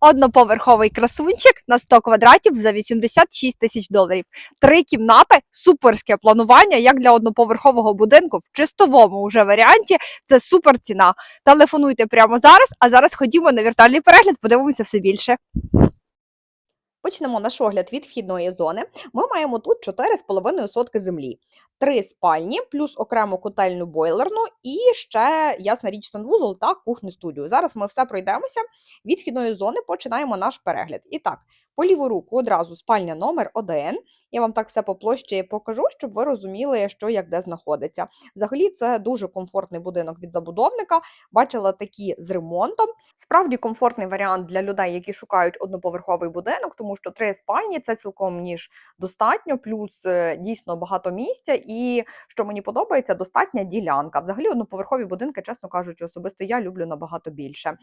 Одноповерховий красунчик на 100 квадратів за 86 тисяч доларів. Три кімнати, суперське планування, як для одноповерхового будинку в чистовому уже варіанті. Це супер ціна. Телефонуйте прямо зараз, а зараз ходімо на віртуальний перегляд, подивимося все більше. Почнемо наш огляд від вхідної зони. Ми маємо тут 4,5 сотки землі, три спальні, плюс окрему котельну бойлерну і ще, ясна річ, санвузол та кухню студію. Зараз ми все пройдемося. Від вхідної зони починаємо наш перегляд. І так, по ліву руку одразу спальня номер 1. Я вам так все по площі покажу, щоб ви розуміли, що як де знаходиться. Взагалі, це дуже комфортний будинок від забудовника. Бачила такі з ремонтом. Справді комфортний варіант для людей, які шукають одноповерховий будинок, тому що три спальні це цілком ніж достатньо, плюс е, дійсно багато місця. І що мені подобається, достатня ділянка. Взагалі, одноповерхові будинки, чесно кажучи, особисто я люблю набагато більше.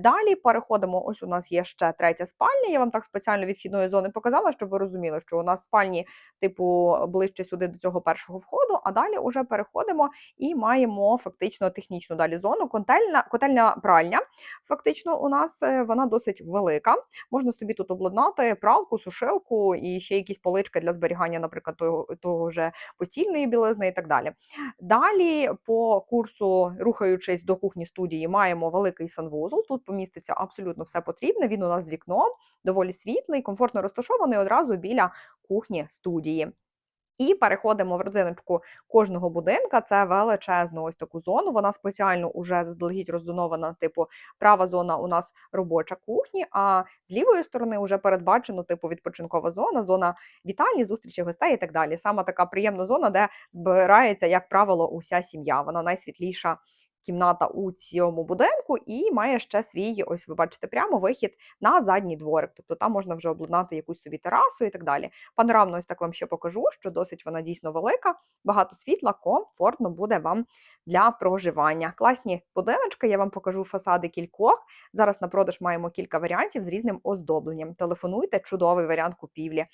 Далі переходимо. Ось у нас є ще третя спальня. Я вам так спеціально від вхідної зони показала, щоб ви розуміли, що у нас спальні, типу, ближче сюди до цього першого входу. А далі вже переходимо і маємо фактично технічну далі зону. Котельна, котельня пральня. Фактично, у нас е, вона досить велика. Можна собі тут обладнати пралку, сушилку і ще якісь полички для зберігання, наприклад, того, того же постільної білизни і так далі. Далі, по курсу, рухаючись до кухні студії, маємо великий санвузол. Тут поміститься абсолютно все потрібне. Він у нас з вікном, доволі світлий, комфортно розташований одразу біля кухні студії. І переходимо в родзиночку кожного будинка. Це величезну ось таку зону. Вона спеціально уже заздалегідь роздонована. Типу, права зона у нас робоча кухні, а з лівої сторони вже передбачено типу відпочинкова зона, зона вітальні, зустрічі гостей і так далі. Саме така приємна зона, де збирається, як правило, уся сім'я. Вона найсвітліша. Кімната у цьому будинку і має ще свій, ось ви бачите, прямо вихід на задній дворик. Тобто там можна вже обладнати якусь собі терасу і так далі. Панорамно ось так вам ще покажу, що досить вона дійсно велика, багато світла, комфортно буде вам для проживання. Класні будиночки, я вам покажу фасади кількох. Зараз на продаж маємо кілька варіантів з різним оздобленням. Телефонуйте, чудовий варіант купівлі.